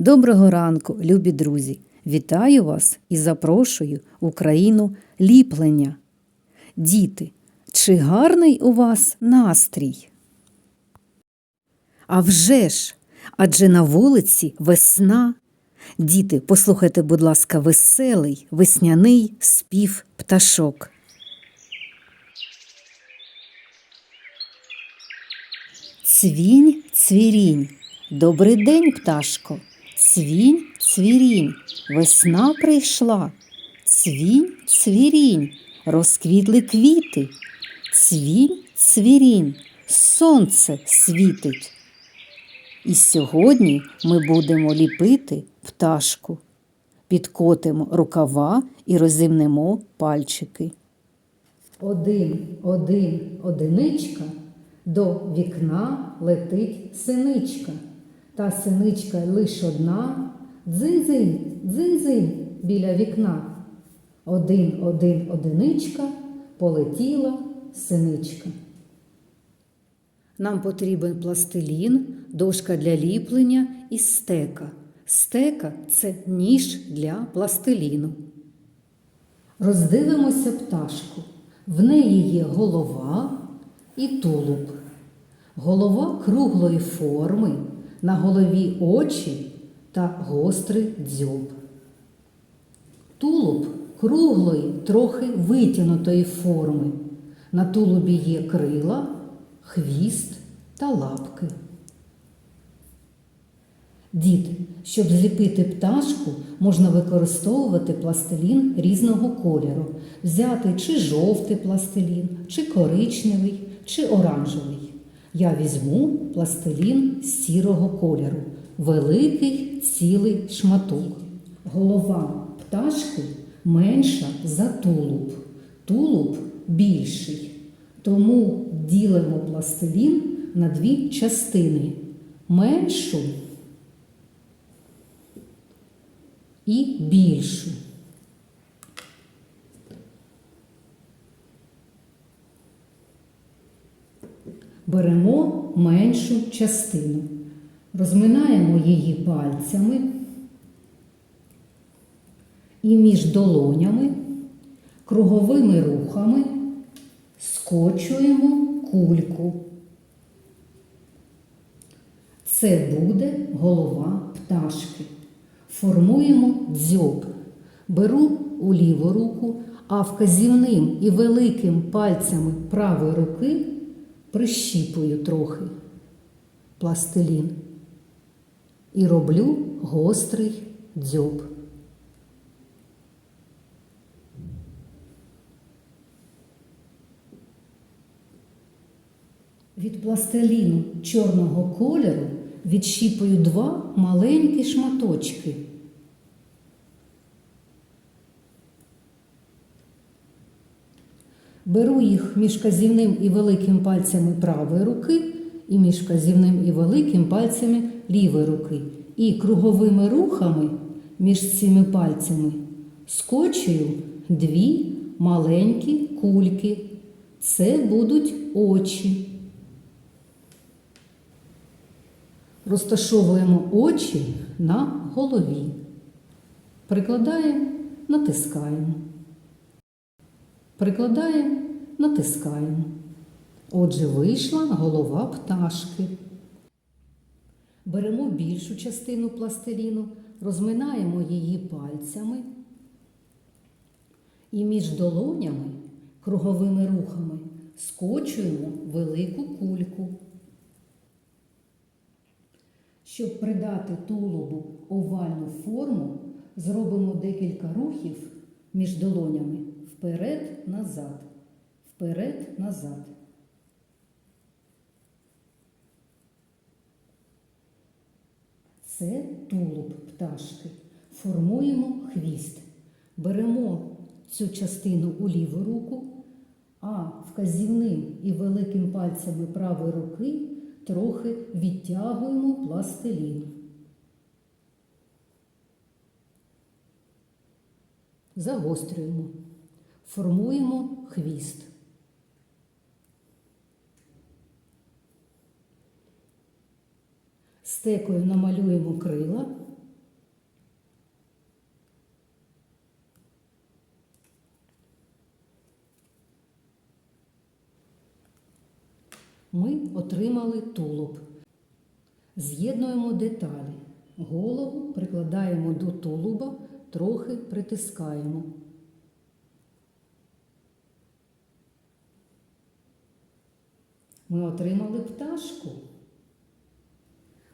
Доброго ранку, любі друзі! Вітаю вас і запрошую у країну ліплення. Діти, чи гарний у вас настрій? А вже ж, адже на вулиці весна. Діти, послухайте, будь ласка, веселий весняний спів пташок. Цвінь, цвірінь, добрий день, пташко. Цвінь, цвірінь, весна прийшла. Цвінь, цвірінь, розквітли квіти. Цвінь, цвірінь, сонце світить. І сьогодні ми будемо ліпити пташку. Підкотимо рукава і розімнемо пальчики. Один, один, одиничка, до вікна летить синичка. Та синичка лиш одна, дзинь-дзинь, дзинь-дзинь біля вікна. Один, один, одиничка, полетіла синичка. Нам потрібен пластилін, дошка для ліплення і стека. Стека це ніж для пластиліну. Роздивимося пташку. В неї є голова і тулуб. Голова круглої форми, на голові очі та гострий дзьоб. Тулуб круглої, трохи витягнутої форми. На тулубі є крила, хвіст та лапки. Діти, щоб зліпити пташку, можна використовувати пластилін різного кольору. Взяти чи жовтий пластилін, чи коричневий, чи оранжевий. Я візьму пластилін сірого кольору, великий цілий шматок. Голова пташки менша за тулуб, тулуб більший. Тому ділимо пластилін на дві частини меншу і більшу. Беремо меншу частину, розминаємо її пальцями і між долонями, круговими рухами скочуємо кульку. Це буде голова пташки. Формуємо дзьоб. Беру у ліву руку, а вказівним і великим пальцями правої руки прищіпую трохи пластилін і роблю гострий дзьоб. Від пластиліну чорного кольору відщіпую два маленькі шматочки. Беру їх між казівним і великим пальцями правої руки і між казівним і великим пальцями лівої руки. І круговими рухами між цими пальцями скочую дві маленькі кульки. Це будуть очі. Розташовуємо очі на голові. Прикладаємо, натискаємо. Прикладаємо, натискаємо. Отже, вийшла голова пташки. Беремо більшу частину пластиліну, розминаємо її пальцями і між долонями круговими рухами скочуємо велику кульку. Щоб придати тулубу овальну форму, зробимо декілька рухів між долонями вперед-назад, вперед-назад. Це тулуб пташки. Формуємо хвіст. Беремо цю частину у ліву руку, а вказівним і великим пальцями правої руки трохи відтягуємо пластилін. Загострюємо, формуємо хвіст. Стекою намалюємо крила. Ми отримали тулуб. З'єднуємо деталі. Голову прикладаємо до тулуба, трохи притискаємо. Ми отримали пташку.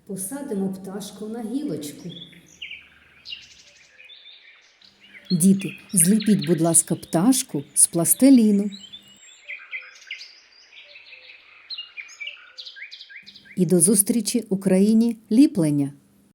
Посадимо пташку на гілочку. Діти, зліпіть, будь ласка, пташку з пластиліну. І до зустрічі Україні ліплення!